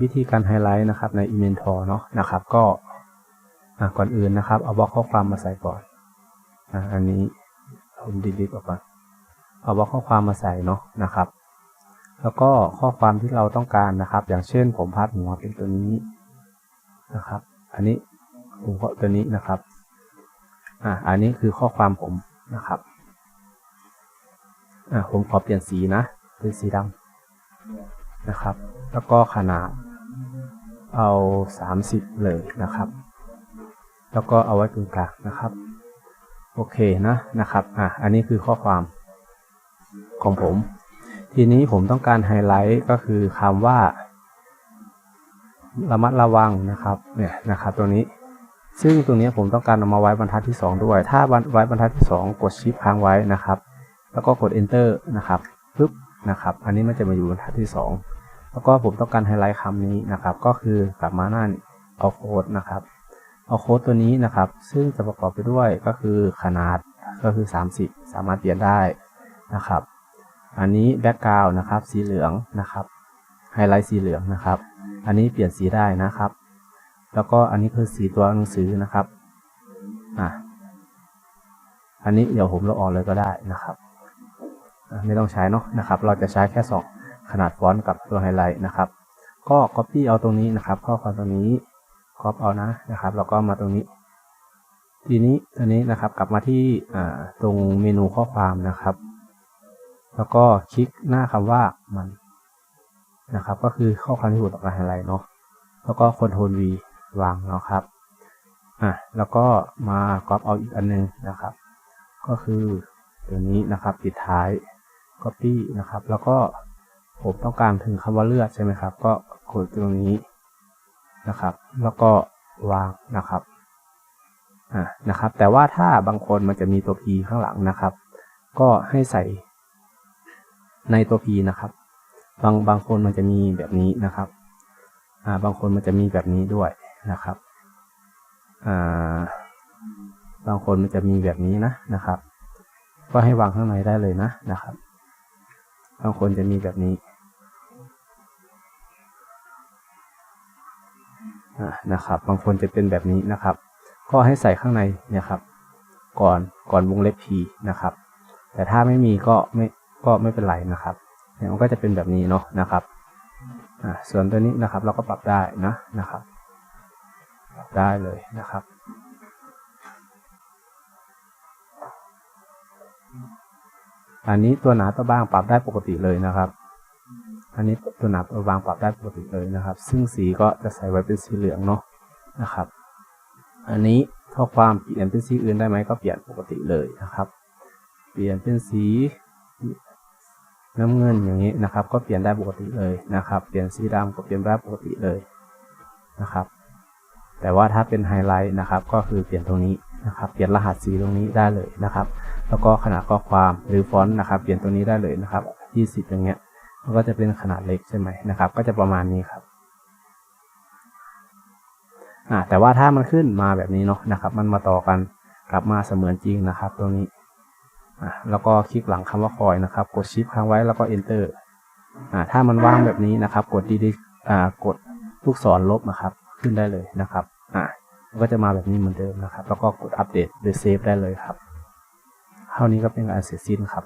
วิธีการไฮไลท์นะครับใน Inventor เนาะนะครับก็ก่อนอื่นนะครับ เอาบล็อกข้อความมาใส่ก่อนอันนี้ผมดีลิทออกก่อนเอาบล็อกข้อความมาใส่เนาะนะครับ แล้วก็ข้อความที่เราต้องการนะครับ อย่างเช่นผมพาดหัวเป็นตัวนี้นะครับ อันนี้ผมก็ตัวนี้นะครับอ่าอันนี้คือข้อความผมนะครับอ่าผมขอเปลี่ยนสีนะเป็นสีดำ นะครับ แล้วก็ขนาดเอา 30 เลยนะครับ แล้วก็เอาไว้ตรงกลางนะครับ โอเคนะนะครับอะอันนี้คือข้อความของผม ทีนี้ผมต้องการไฮไลท์ก็คือคำว่า ระมัดระวังนะครับเนี่ยนะครับตรงนี้ซึ่งตรงนี้ผมต้องการเอามาไว้บรรทัดที่ 2 ด้วย ถ้าไว้บรรทัดที่ 2 กดชิปค้างไว้นะครับ แล้วก็กด enter นะครับปึ๊บ นะครับ อันนี้มันจะมาอยู่บรรทัดที่ 2 แล้วก็ผมต้องการไฮไลท์คำนี้นะครับ ก็คือกลับมาหน้าเอาโค้ดนะครับ เอาโค้ดตัวนี้นะครับ ซึ่งจะประกอบไปด้วยก็คือขนาดก็คือ 30 สามารถเปลี่ยนได้นะครับ อันนี้แบ็กกราวนะครับ สีเหลืองนะครับไฮไลท์สีเหลืองนะครับ อันนี้เปลี่ยนสีได้นะครับ แล้วก็อันนี้คือสีตัวหนังสือนะครับอะอันนี้เดี๋ยวผมลบออกเลยก็ได้นะครับ ไม่ต้องใช้เนาะนะครับ เราจะใช้แค่สองขนาดฟอนต์กับตัวไฮไลท์นะครับ ก็ copy เอาตรงนี้นะครับ ข้อความตรงนี้ครอปเอานะนะครับ แล้วก็มาตรงนี้ ทีนี้ตัวนี้นะครับกลับมาที่ตรงเมนูข้อความนะครับ แล้วก็คลิกหน้าคำว่ามันนะครับ ก็คือข้อความที่ผมต้องกาไฮไลท์เนาะแล้วก็ Ctrl V วางเนาะครับอะแล้วก็มาก๊อปเอาอีกอันนึงนะครับ ก็คือตัวนี้นะครับปิดท้าย Copy นะครับ แล้วก็ผมต้องการถึงคำว่าเลือดใช่ไหมครับ ก็กดตรงนี้นะครับ แล้วก็วางนะครับอ่านะครับ แต่ว่าถ้าบางคนมันจะมีตัว P ข้างหลังนะครับ ก็ให้ใส่ในตัว P นะครับ บางบางคนมันจะมีแบบนี้นะครับอ่าบางคนมันจะมีแบบนี้ด้วยนะครับอ่าบางคนมันจะมีแบบนี้นะนะครับ ก็ให้วางข้างในได้เลยนะนะครับ บางคนจะมีแบบนี้นะครับ บางคนจะเป็นแบบนี้นะครับ ก็ให้ใส่ข้างในเนี่ยครับ ก่อนก่อนวงเล็บ p นะครับ แต่ถ้าไม่มีก็ไม่ก็ไม่เป็นไรนะครับเนี่ยมันก็จะเป็นแบบนี้เนาะนะครับส่วนตัวนี้นะครับเราก็ปรับได้นะนะครับ ปรับได้เลยนะครับ อันนี้ตัวหนาตัวบางปรับได้ปกติเลยนะครับ อันนี้ตัวหนาตัวบางปรับได้ปกติเลยนะครับ ซึ่งสีก็จะใส่ไว้เป็นสีเหลืองเนาะนะครับ อันนี้ข้อความเปลี่ยนเป็นสีอื่นได้ไหมก็เปลี่ยนปกติเลยนะครับ เปลี่ยนเป็นสีน้ำเงินอย่างนี้นะครับ ก็เปลี่ยนได้ปกติเลยนะครับ เปลี่ยนสีดำก็เปลี่ยนได้ปกติเลยนะครับ แต่ว่าถ้าเป็นไฮไลท์นะครับ ก็คือเปลี่ยนตรงนี้นะครับ เปลี่ยนรหัสสีตรงนี้ได้เลยนะครับ แล้วก็ขนาดข้อความหรือฟอนต์นะครับ เปลี่ยนตรงนี้ได้เลยนะครับ 20 อย่างเงี้ยมันก็จะเป็นขนาดเล็กใช่ไหมนะครับ ก็จะประมาณนี้ครับอ่าแต่ว่าถ้ามันขึ้นมาแบบนี้เนาะนะครับ มันมาต่อกันกลับมาเสมือนจริงนะครับตรงนี้อ่าแล้วก็คลิกหลังคำว่าคอยนะครับ กดชิปค้างไว้แล้วก็ enter อ่าถ้ามันว่างแบบนี้นะครับ กดดีดีอ่ากดลูกศรลบนะครับ ขึ้นได้เลยนะครับอ่ามันก็จะมาแบบนี้เหมือนเดิมนะครับ แล้วก็กดอัปเดตหรือเซฟได้เลยครับ เท่านี้ก็เป็นการเสร็จสิ้นครับ